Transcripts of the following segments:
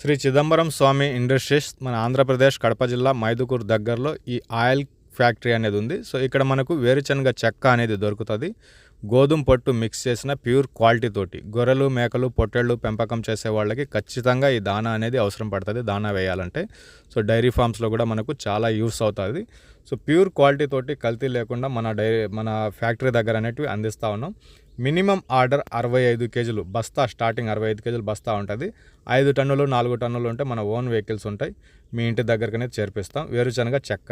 శ్రీ చిదంబరం స్వామి industries మన ఆంధ్రప్రదేశ్ కడప జిల్లా మైదుకూరు దగ్గరలో ఈ ఆయిల్ ఫ్యాక్టరీ అనేది ఉంది. సో ఇక్కడ మనకు వేరుశనగ చెక్క అనేది దొరుకుతుంది. గోధుమ పొట్టు మిక్స్ చేసిన ప్యూర్ క్వాలిటీ తోటి గొర్రెలు మేకలు పొట్టేళ్ళు పెంపకం చేసే వాళ్ళకి ఖచ్చితంగా ఈ దానా అనేది అవసరం పడుతుంది దానా వేయాలంటే. సో డైరీ ఫార్మ్స్లో కూడా మనకు చాలా యూస్ అవుతుంది. సో ప్యూర్ క్వాలిటీ తోటి కల్తీ లేకుండా మన డైరీ మన ఫ్యాక్టరీ దగ్గర అనేటివి అందిస్తూ ఉన్నాం. మినిమం ఆర్డర్ అరవై ఐదు కేజీలు బస్తా స్టార్టింగ్ అరవై ఐదు కేజీలు బస్తా ఉంటుంది ఐదు టన్నులు నాలుగు టన్నులు ఉంటే మన ఓన్ వెహికల్స్ ఉంటాయి మీ ఇంటి దగ్గరకనే చేర్పిస్తాం వేరుశనగ చెక్క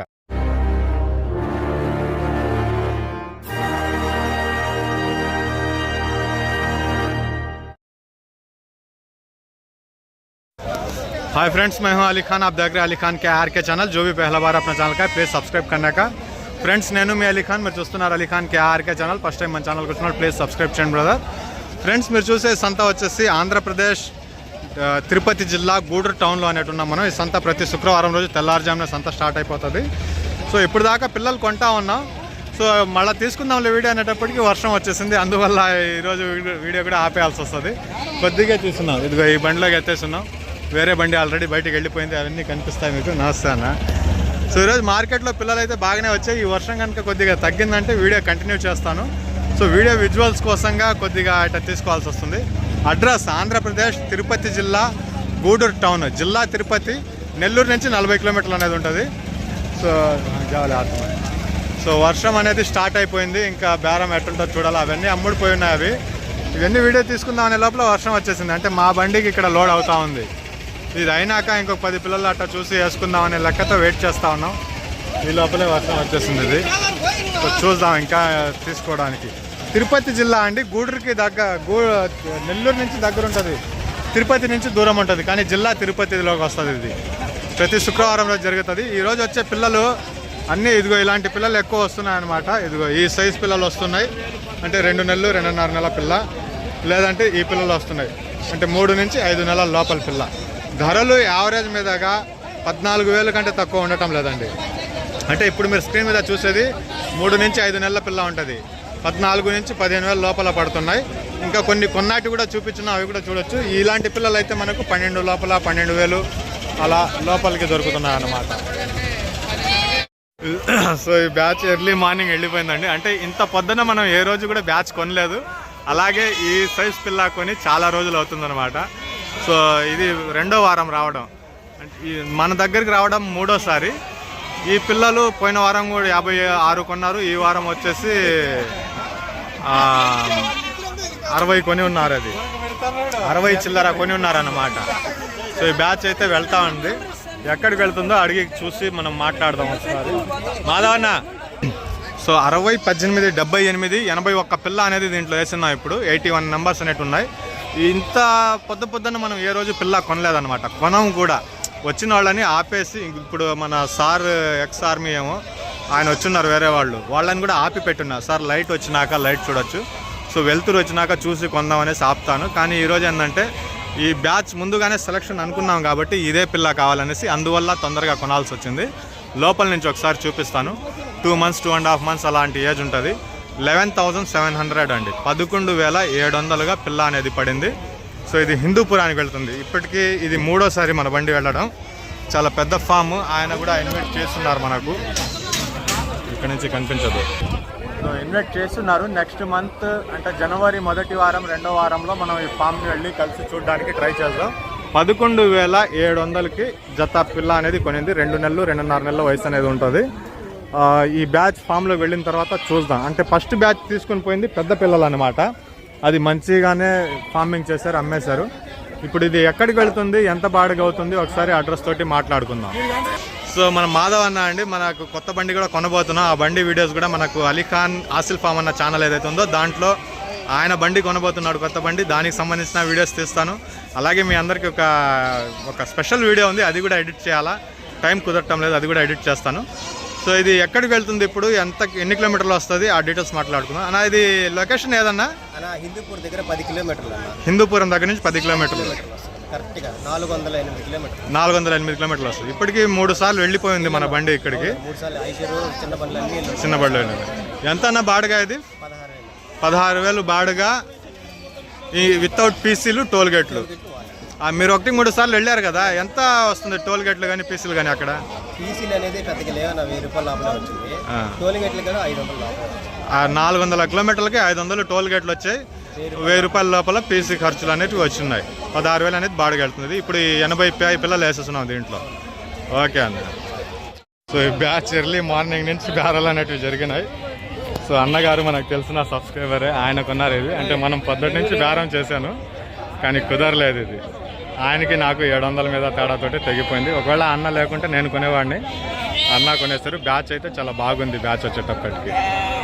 हाय फ्रेंड्स मैं हूं अली खान आप देख रहे हैं अली खान के आर के चैनल जो भी पहला बार अपना ఛానల్ का ప్లీజ్ సబ్స్క్రైబ్ करने का ఫ్రెండ్స్ నేను మీ అలీ ఖాన్. మీరు చూస్తున్నారు అలీఖాన్ కేఆర్కే కే ఛానల్ ఫస్ట్ టైం మన ఛానల్కి వచ్చిన ప్లీజ్ సబ్స్క్రైబ్ చేయండి బ్రదర్ ఫ్రెండ్స్ మీరు చూసే సంత వచ్చేసి ఆంధ్రప్రదేశ్ తిరుపతి జిల్లా గూడూరు టౌన్లో అనేటు ఉన్నాం మనం. ఈ సంత ప్రతి శుక్రవారం రోజు తెల్లారుజామున సంత స్టార్ట్ అయిపోతుంది. సో ఇప్పుడు దాకా పిల్లలు కొంటా ఉన్నాం. సో మళ్ళీ తీసుకుందాంలే వీడియో అనేటప్పటికి వర్షం వచ్చేసింది. అందువల్ల ఈరోజు వీడియో- వీడియో కూడా ఆపేయాల్సి వస్తుంది. కొద్దిగా తీసుకున్నాం ఇదిగో ఈ బండిలోకి ఎత్తేస్తున్నాం. వేరే బండి ఆల్రెడీ బయటికి వెళ్ళిపోయింది. అవన్నీ కనిపిస్తాయి మీకు. నమస్తే అన్న సో ఈరోజు మార్కెట్లో పిల్లలు అయితే బాగానే వచ్చాయి. ఈ వర్షం కనుక కొద్దిగా తగ్గిందంటే వీడియో కంటిన్యూ చేస్తాను. సో వీడియో విజువల్స్ కోసంగా కొద్దిగా ఇట్లా తీసుకోవాల్సి వస్తుంది. అడ్రస్ ఆంధ్రప్రదేశ్ తిరుపతి జిల్లా గూడూరు టౌన్ జిల్లా తిరుపతి నెల్లూరు నుంచి నలభై కిలోమీటర్లు అనేది ఉంటుంది. సో జాలి ఆత్మ. సో వర్షం అనేది స్టార్ట్ అయిపోయింది. ఇంకా బేరం ఎట్టుంటుందో చూడాలి. అవన్నీ అమ్ముడిపోయి ఉన్నాయి అవి. ఇవన్నీ వీడియో తీసుకుందాం అనే లోపల వర్షం వచ్చేసింది. అంటే మా బండికి ఇక్కడ లోడ్ అవుతా ఉంది. ఇది అయినాక ఇంకొక పది పిల్లలు అట్లా చూసి వేసుకుందాం అనే లెక్కతో వెయిట్ చేస్తా ఉన్నాం. ఈ లోపలే వర్షం వచ్చేసింది ఇది. చూద్దాం ఇంకా తీసుకోవడానికి. తిరుపతి జిల్లా అండి గూడూరుకి దగ్గర గూ నెల్లూరు నుంచి దగ్గర ఉంటుంది. తిరుపతి నుంచి దూరం ఉంటుంది కానీ జిల్లా తిరుపతిలోకి వస్తుంది ఇది. ప్రతి శుక్రవారం రోజు జరుగుతుంది ఈరోజు వచ్చే పిల్లలు అన్నీ ఇదిగో ఇలాంటి పిల్లలు ఎక్కువ వస్తున్నాయి అనమాట ఇదిగో ఈ సైజ్ పిల్లలు వస్తున్నాయి. అంటే రెండు నెలలు రెండున్నర నెలల పిల్ల. లేదంటే ఈ పిల్లలు వస్తున్నాయి. అంటే మూడు నుంచి ఐదు నెలల లోపల పిల్ల. ధరలు యావరేజ్ మీదగా పద్నాలుగు వేల కంటే తక్కువ ఉండటం లేదండి. అంటే ఇప్పుడు మీరు స్క్రీన్ మీద చూసేది మూడు నుంచి ఐదు నెలల పిల్ల ఉంటుంది. పద్నాలుగు నుంచి పదిహేను వేల లోపల పడుతున్నాయి. ఇంకా కొన్ని కొన్నాటి కూడా చూపించిన అవి కూడా చూడొచ్చు. ఇలాంటి పిల్లలు అయితే మనకు పన్నెండు లోపల పన్నెండు వేలు అలా లోపలికి దొరుకుతున్నాయి అన్నమాట. సో ఈ బ్యాచ్ ఎర్లీ మార్నింగ్ వెళ్ళిపోయిందండి. అంటే ఇంత పొద్దున మనం ఏ రోజు కూడా బ్యాచ్ కొనలేదు. అలాగే ఈ సైజ్ పిల్ల కొని చాలా రోజులు అవుతుందన్నమాట. సో ఇది రెండో వారం రావడం. ఈ మన దగ్గరికి రావడం మూడోసారి. ఈ పిల్లలు పోయిన వారం కూడా యాభై ఆరు కొన్నారు. ఈ వారం వచ్చేసి అరవై కొని ఉన్నారు అది. అరవై చిల్లర కొని ఉన్నారన్నమాట. సో ఈ బ్యాచ్ అయితే వెళ్తా ఉంది. ఎక్కడికి వెళ్తుందో అడిగి చూసి మనం మాట్లాడదాం ఒకసారి. మాధవన్న సో అరవై పద్దెనిమిది డెబ్బై ఎనిమిది ఎనభై ఒక్క పిల్ల అనేది దీంట్లో వేస్తున్నాం ఇప్పుడు. ఎయిటీ వన్ నెంబర్స్ అనేవి ఉన్నాయి ఇంత పొద్దు పొద్దున్న మనం ఏ రోజు పిల్ల కొనలేదన్నమాట. కొనం కూడా. వచ్చిన వాళ్ళని ఆపేసి ఇప్పుడు మన సార్ ఎక్స్ ఆర్మీ ఏమో ఆయన వచ్చిన్నారు వేరే వాళ్ళు. వాళ్ళని కూడా ఆపి పెట్టున్నారు సార్ లైట్ వచ్చినాక లైట్ చూడొచ్చు. సో వెళ్తురు వచ్చినాక చూసి కొందాం అనేసి ఆపుతాను. కానీ ఈరోజు ఏంటంటే ఈ బ్యాచ్ ముందుగానే సెలక్షన్ అనుకున్నాం కాబట్టి ఇదే పిల్ల కావాలనేసి అందువల్ల తొందరగా కొనాల్సి వచ్చింది. లోపల నుంచి ఒకసారి చూపిస్తాను. Two months two and half months అలాంటి ఏజ్ ఉంటుంది. లెవెన్ థౌజండ్ సెవెన్ హండ్రెడ్ అండి. పదకొండు వేల ఏడు వందలుగా పిల్ల అనేది పడింది. సో ఇది హిందూపురానికి వెళ్తుంది. ఇప్పటికీ ఇది మూడోసారి మన బండి వెళ్ళడం. చాలా పెద్ద ఫామ్. ఆయన కూడా ఇన్వైట్ చేస్తున్నారు మనకు. ఇక్కడ నుంచి కనిపించదు. సో ఇన్వైట్ చేస్తున్నారు. నెక్స్ట్ మంత్ అంటే జనవరి మొదటి వారం రెండో వారంలో మనం ఈ ఫామ్ని వెళ్ళి కలిసి చూడడానికి ట్రై చేద్దాం. పదకొండు వేల ఏడు వందలకి జత పిల్ల అనేది కొనింది. రెండు నెలలు రెండున్నర నెలల వయసు అనేది ఉంటుంది. ఈ బ్యాచ్ ఫామ్లో వెళ్ళిన తర్వాత చూద్దాం. అంటే ఫస్ట్ బ్యాచ్ తీసుకుని పోయింది పెద్ద పిల్లలు అనమాట అది మంచిగానే ఫార్మింగ్ చేశారు అమ్మేశారు. ఇప్పుడు ఇది ఎక్కడికి వెళ్తుంది ఎంత బాడుగా అవుతుంది ఒకసారి అడ్రస్ తోటి మాట్లాడుకుందాం. సో మన మాధవ్ అన్న అండి మనకు కొత్త బండి కూడా కొనబోతున్నాం. ఆ బండి వీడియోస్ కూడా మనకు అలీఖాన్ ఆసిల్ ఫామ్ అన్న ఛానల్ ఏదైతే ఉందో దాంట్లో ఆయన బండి కొనబోతున్నాడు కొత్త బండి. దానికి సంబంధించిన వీడియోస్ తీస్తాను. అలాగే మీ అందరికీ ఒక ఒక స్పెషల్ వీడియో ఉంది అది కూడా ఎడిట్ చేయాలా? టైం కుదరటం లేదు అది కూడా ఎడిట్ చేస్తాను. సో ఇది ఎక్కడికి వెళ్తుంది ఇప్పుడు? ఎంత ఎన్ని కిలోమీటర్లు వస్తుంది? ఆ డీటెయిల్స్ మాట్లాడుకుందాం. అన్న ఇది లొకేషన్ ఏదన్నా? అలా హిందూపూర్ దగ్గర పది కిలోమీటర్లు హిందూపురం దగ్గర నుంచి పది కిలోమీటర్లు. కరెక్ట్గా నాలుగు వందల ఎనిమిది కిలోమీటర్లు. నాలుగు వందల ఎనిమిది కిలోమీటర్లు వస్తుంది. ఇప్పటికి మూడు సార్లు వెళ్ళిపోయింది మన బండి ఇక్కడికి. మూడు సార్లు ఐషరు చిన్న బండ్లు అన్ని చిన్న బండి వెళ్ళింది ఎంత అన్న బాడుగా ఇది? పదహారు వేలు. బాడుగా ఈ వితౌట్ పీసీలు టోల్ గేట్లు మీరు ఒకటి మూడు సార్లు వెళ్ళారు కదా ఎంత వస్తుంది టోల్ గేట్లు కానీ పీసులు కానీ అక్కడ? పీసీలు అనేది పెద్దగా వెయ్యి రూపాయల లోపల వచ్చింది. టోల్ గేట్లు కూడా ఐదు వందల నాలుగు వందల కిలోమీటర్లకి ఐదు వందలు టోల్ గేట్లు వచ్చాయి. వెయ్యి రూపాయల లోపల పీసీ ఖర్చులు అనేవి వచ్చినాయి పదహారు వేలు అనేది బాడికి వెళ్తుంది. ఇప్పుడు ఎనభై పై పిల్లలు వేసేస్తున్నాం దీంట్లో. ఓకే అన్న. సో ఈ బ్యాచ్ ఎర్లీ మార్నింగ్ నుంచి బేరాలు అనేటివి జరిగినాయి. సో అన్నగారు మనకు తెలిసిన సబ్స్క్రైబరే ఆయన కొన్నారు ఇది. అంటే మనం పొద్దుటి నుంచి బేరం చేశాను కానీ కుదరలేదు ఇది. ఆయనకి నాకు ఏడు వందల మీద తేడాతోటి తెగిపోయింది. ఒకవేళ అన్న లేకుంటే నేను కొనేవాడిని. అన్న కొనేస్తారు బ్యాచ్ అయితే చాలా బాగుంది బ్యాచ్ వచ్చేటప్పటికి.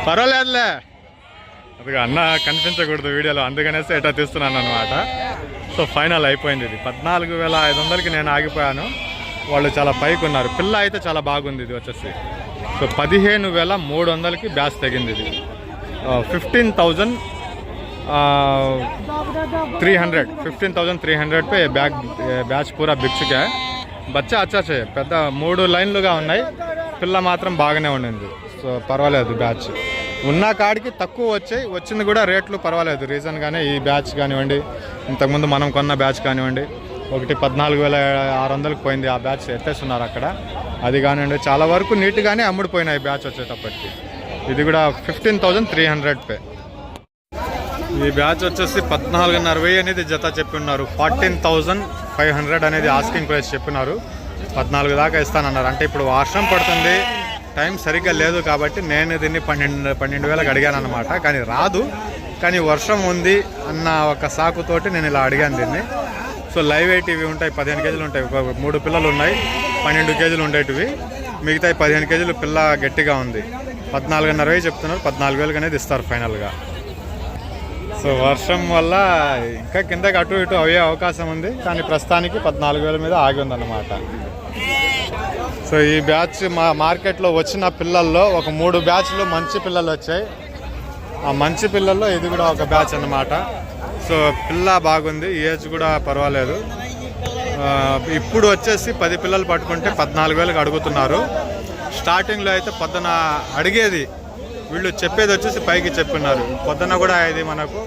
పర్వాలేదులే. అది అన్న కనిపించకూడదు వీడియోలో అందుకనేసి ఎటా తీస్తున్నాను అనమాట సో ఫైనల్ అయిపోయింది ఇది. పద్నాలుగు వేల ఐదు వందలకి నేను ఆగిపోయాను. వాళ్ళు చాలా పైకి ఉన్నారు. పిల్ల అయితే చాలా బాగుంది ఇది వచ్చేసి. సో పదిహేను వేల మూడు వందలకి బ్యాచ్ తెగింది ఇది. Fifteen thousand three hundred fifteen thousand three hundred pay bag batch పూరా బిక్ చుకా బచ్చా అచ్చాచే పెద్ద మూడు లైన్లుగా ఉన్నాయి పిల్ల మాత్రం బాగానే ఉండింది సో పర్వాలేదు బ్యాచ్ ఉన్న కాడికి తక్కువ వచ్చాయి వచ్చింది కూడా రేట్లు పర్వాలేదు రీజన్గానే ఈ బ్యాచ్ కానివ్వండి ఇంతకుముందు మనం కొన్న బ్యాచ్ కానివ్వండి ఒకటి పద్నాలుగు వేల ఆరు వందలకు పోయింది ఆ బ్యాచ్ ఎత్తేస్తున్నారు అక్కడ అది కానివ్వండి చాలా వరకు నీట్గానే అమ్ముడుపోయినాయి బ్యాచ్ వచ్చేటప్పటికి ఇది కూడా ఫిఫ్టీన్ థౌజండ్ త్రీ హండ్రెడ్ పే ఈ బ్యాచ్ వచ్చేసి పద్నాలుగున్నర వెయ్యి అనేది జత చెప్పిన్నారు. ఫార్టీన్ థౌజండ్ ఫైవ్ హండ్రెడ్ అనేది ఆస్కింగ్ ప్రైస్ చెప్పినారు. పద్నాలుగు దాకా ఇస్తానన్నారు. అంటే ఇప్పుడు వర్షం పడుతుంది టైం సరిగ్గా లేదు కాబట్టి నేను దీన్ని పన్నెండు పన్నెండు వేలకు అడిగాను అనమాట కానీ రాదు. కానీ వర్షం ఉంది అన్న ఒక సాకుతోటి నేను ఇలా అడిగాను దీన్ని. సో లైవ్ వెయిట్ ఉంటాయి పదిహేను కేజీలు ఉంటాయి. మూడు పిల్లలు ఉన్నాయి పన్నెండు కేజీలు ఉండేటివి. మిగతా పదిహేను కేజీలు పిల్ల గట్టిగా ఉంది. పద్నాలుగున్నర వేలు చెప్తున్నారు. పద్నాలుగు వేలకు అనేది ఇస్తారు ఫైనల్గా. సో వర్షం వల్ల ఇంకా కిందకి అటు ఇటు అయ్యే అవకాశం ఉంది. కానీ ప్రస్తుతానికి పద్నాలుగు వేల మీద ఆగి ఉందన్నమాట. సో ఈ బ్యాచ్ మా మార్కెట్లో వచ్చిన పిల్లల్లో ఒక మూడు బ్యాచ్లు మంచి పిల్లలు వచ్చాయి. ఆ మంచి పిల్లల్లో ఇది కూడా ఒక బ్యాచ్ అన్నమాట. సో పిల్ల బాగుంది ఏజ్ కూడా పర్వాలేదు. ఇప్పుడు వచ్చేసి పది పిల్లలు పట్టుకుంటే పద్నాలుగు వేలకు అడుగుతున్నారు. స్టార్టింగ్లో అయితే పొద్దున అడిగేది వీళ్ళు చెప్పేది వచ్చేసి పైకి చెప్పున్నారు పొద్దున కూడా ఇది మనకు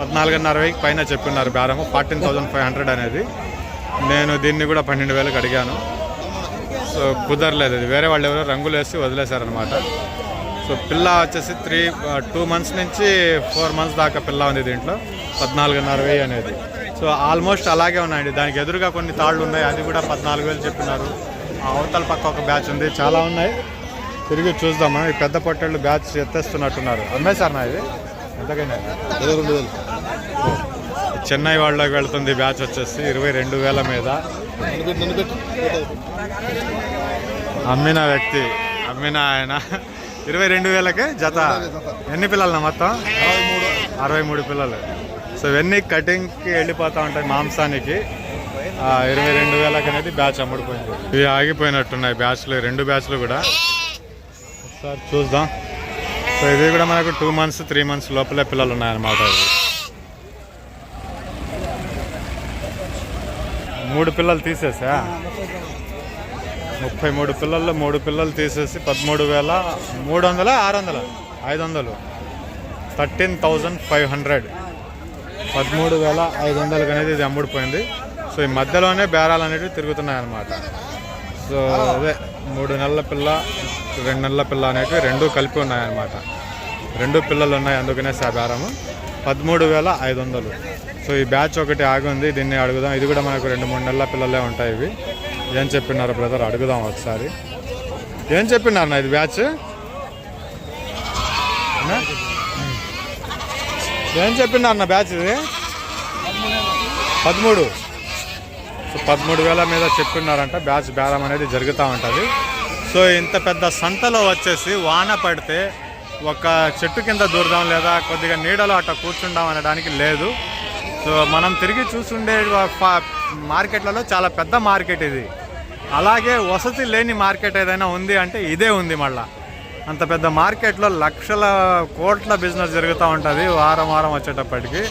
పద్నాలుగున్నర వేకి పైన చెప్పున్నారు బేరము ఫార్టీన్ థౌజండ్ ఫైవ్ హండ్రెడ్ అనేది. నేను దీన్ని కూడా పన్నెండు వేలకు అడిగాను. సో కుదరలేదు అది వేరే వాళ్ళు ఎవరో రంగులు వేసి వదిలేశారనమాట సో పిల్ల వచ్చేసి త్రీ టూ మంత్స్ నుంచి ఫోర్ మంత్స్ దాకా పిల్ల ఉంది దీంట్లో పద్నాలుగున్నర వెయ్యి అనేది. సో ఆల్మోస్ట్ అలాగే ఉన్నాయండి. దానికి ఎదురుగా కొన్ని తాళ్ళు ఉన్నాయి. అది కూడా పద్నాలుగు వేలు చెప్పినారు. అవతల పక్క ఒక బ్యాచ్ ఉంది. చాలా ఉన్నాయి. తిరిగి చూద్దామా? ఈ పెద్ద పొట్టళ్ళు బ్యాచ్ ఎత్తేస్తున్నట్టున్నారు. అమ్మేశారు నా ఇది? ఎంతకైనా చెన్నై వాళ్ళకి వెళ్తుంది బ్యాచ్ వచ్చేసి ఇరవై రెండు వేల మీద. అమ్మిన వ్యక్తి అమ్మిన ఆయన. ఇరవై రెండు వేలకే జత. ఎన్ని పిల్లలు మొత్తం? అరవై మూడు పిల్లలు. సో ఇవన్నీ కటింగ్కి వెళ్ళిపోతూ ఉంటాయి మాంసానికి. ఇరవై రెండు వేలకు అనేది బ్యాచ్ అమ్ముడుపోయింది. ఇవి ఆగిపోయినట్టున్నాయి బ్యాచ్లు రెండు బ్యాచ్లు కూడా. ఒకసారి చూద్దాం. సో ఇది కూడా మనకు టూ మంత్స్ త్రీ మంత్స్ లోపలే పిల్లలు ఉన్నాయన్నమాట ఇవి మూడు పిల్లలు తీసేసా? ముప్పై మూడు పిల్లల్లో మూడు పిల్లలు తీసేసి పదమూడు వేల మూడు వందల ఆరు వందల ఐదు వందలు థర్టీన్ థౌజండ్ ఫైవ్ హండ్రెడ్. పదమూడు వేల ఐదు వందలకు అనేది ఇది అమ్ముడిపోయింది. సో ఈ మధ్యలోనే బేరాలు అనేవి తిరుగుతున్నాయి అన్నమాట సో అదే. మూడు నెలల పిల్ల రెండు నెలల పిల్ల అనేవి రెండు కలిపి ఉన్నాయన్నమాట. రెండు పిల్లలు ఉన్నాయి అందుకనే సాధారము పదమూడు వేల ఐదు వందలు సో ఈ బ్యాచ్ ఒకటి ఆగి ఉంది దీన్ని అడుగుదాం. ఇది కూడా మనకు రెండు మూడు నెలల పిల్లలే ఉంటాయి ఇవి. ఏం చెప్పినారు బ్రదర్? అడుగుదాం ఒకసారి. ఏం చెప్పినారు ఇది బ్యాచ్? ఏం చెప్పినారు నా బ్యాచ్ ఇది? పదమూడు. సో పదమూడు వేల మీద చెప్పున్నారంట బ్యాచ్ బేరం అనేది జరుగుతూ ఉంటుంది. సో ఇంత పెద్ద సంతలో వచ్చేసి వాన పడితే ఒక చెట్టు కింద దూరదాం లేదా కొద్దిగా నీడలో అట్లా కూర్చుందాం అనడానికి లేదు. సో మనం తిరిగి చూసుండే మార్కెట్లలో చాలా పెద్ద మార్కెట్ ఇది. అలాగే వసతి లేని మార్కెట్ ఏదైనా ఉంది అంటే ఇదే ఉంది మళ్ళా. అంత పెద్ద మార్కెట్లో లక్షల కోట్ల బిజినెస్ జరుగుతూ ఉంటుంది వారం వారం వచ్చేటప్పటికి.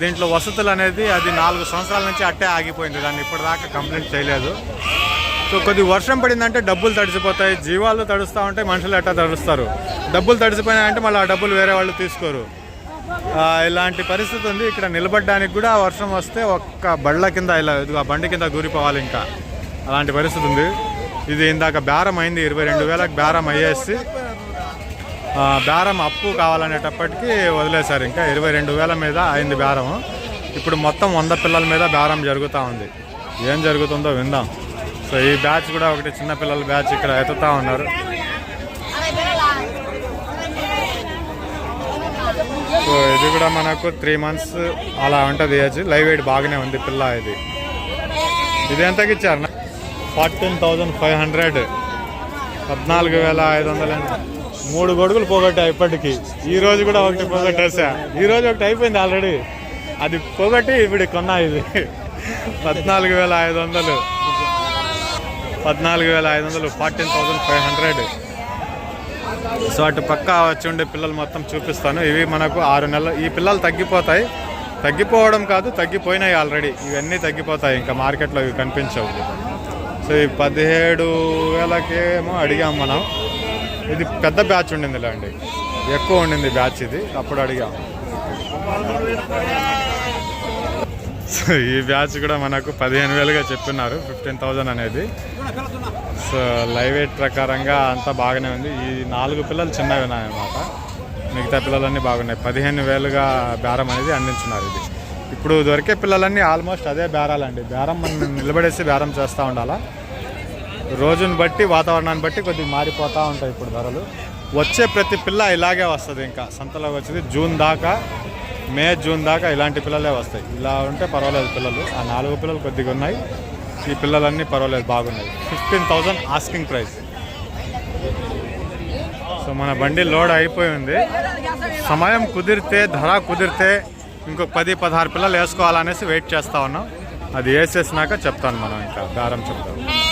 దీంట్లో వసతులు అనేది అది నాలుగు సంవత్సరాల నుంచి అట్టే ఆగిపోయింది. దాన్ని ఇప్పటిదాకా కంప్లీట్ చేయలేదు. సో కొద్ది వర్షం పడిందంటే డబ్బులు తడిసిపోతాయి. జీవాలు తడుస్తూ ఉంటాయి మనుషులు ఎట్టా తడుస్తారు? డబ్బులు తడిసిపోయినాయంటే మళ్ళీ ఆ డబ్బులు వేరే వాళ్ళు తీసుకోరు. ఇలాంటి పరిస్థితి ఉంది. ఇక్కడ నిలబడడానికి కూడా వర్షం వస్తే ఒక్క బళ్ళ కింద ఇలా ఆ బండి కింద దూరిపోవాలి ఇంకా. అలాంటి పరిస్థితి ఉంది. ఇది ఇందాక బేరం అయింది. ఇరవై రెండు వేలకు బేరం అయ్యేసి బేరం అప్పు కావాలనేటప్పటికి వదిలేశారు. ఇంకా ఇరవై రెండు వేల మీద అయింది బేరం. ఇప్పుడు మొత్తం వంద పిల్లల మీద బేరం జరుగుతూ ఉంది. ఏం జరుగుతుందో విందాం. సో ఈ బ్యాచ్ కూడా ఒకటి చిన్న పిల్లల బ్యాచ్ ఇక్కడ ఎత్తుతా ఉన్నారు. సో ఇది కూడా మనకు త్రీ మంత్స్ అలా ఉంటుంది ఏజ్. లైవ్ వెయిట్ బాగానే ఉంది పిల్ల ఇది. ఇది ఎంతకి ఇచ్చారు? Fourteen thousand five hundred. పద్నాలుగు వేల ఐదు వందల మూడు గొడుగులు పోగొట్టా ఇప్పటికి. ఈ రోజు కూడా ఒకటి పోగొట్టేసా. ఈ రోజు ఒకటి అయిపోయింది ఆల్రెడీ. అది పోగొట్టి ఇప్పుడు కొన్నా ఇది. పద్నాలుగు వేల ఐదు వందలు. పద్నాలుగు వేల ఐదు వందలు fourteen thousand five hundred. So అటు పక్క వచ్చి ఉండే పిల్లలు మొత్తం చూపిస్తాను. ఇవి మనకు ఆరు నెలలు. ఈ పిల్లలు తగ్గిపోతాయి. తగ్గిపోవడం కాదు తగ్గిపోయినాయి ఆల్రెడీ. ఇవన్నీ తగ్గిపోతాయి. ఇంకా మార్కెట్లో ఇవి కనిపించవు. సో ఈ పదిహేడు వేలకేమో అడిగాం మనం. ఇది పెద్ద బ్యాచ్ ఉండిందిలే అండి. ఎక్కువ ఉండింది బ్యాచ్ ఇది. అప్పుడు అడిగాం. సో ఈ బ్యాచ్ కూడా మనకు పదిహేను వేలుగా చెప్తున్నారు ఫిఫ్టీన్ థౌజండ్ అనేది. సో లైవ్ ఎయిట్ ప్రకారంగా అంతా బాగానే ఉంది. ఈ నాలుగు పిల్లలు చిన్నవి ఉన్నాయన్నమాట. మిగతా పిల్లలన్నీ బాగున్నాయి. పదిహేను వేలుగా బేరం అనేది అందించున్నారు ఇది. ఇప్పుడు దొరికే పిల్లలన్నీ ఆల్మోస్ట్ అదే బేరాలండి. బేరం మనం నిలబడేసి బేరం చేస్తూ ఉండాలా? రోజుని బట్టి వాతావరణాన్ని బట్టి కొద్దిగా మారిపోతూ ఉంటాయి ఇప్పుడు ధరలు. వచ్చే ప్రతి పిల్ల ఇలాగే వస్తుంది ఇంకా. సంతలో వచ్చేది జూన్ దాకా మే జూన్ దాకా ఇలాంటి పిల్లలే వస్తాయి. ఇలా ఉంటే పర్వాలేదు పిల్లలు. ఆ నాలుగు పిల్లలు కొద్దిగా ఉన్నాయి. ఈ పిల్లలన్నీ పర్వాలేదు బాగున్నాయి. Fifteen thousand asking price. So మన బండి లోడ్ అయిపోయి ఉంది. సమయం కుదిరితే ధర కుదిరితే ఇంకొక పది పదహారు పిల్లలు వేసుకోవాలనేసి వెయిట్ చేస్తా ఉన్నాం. అది వేసేసినాక చెప్తాను మనం ఇంకా. దారం చెప్తాం.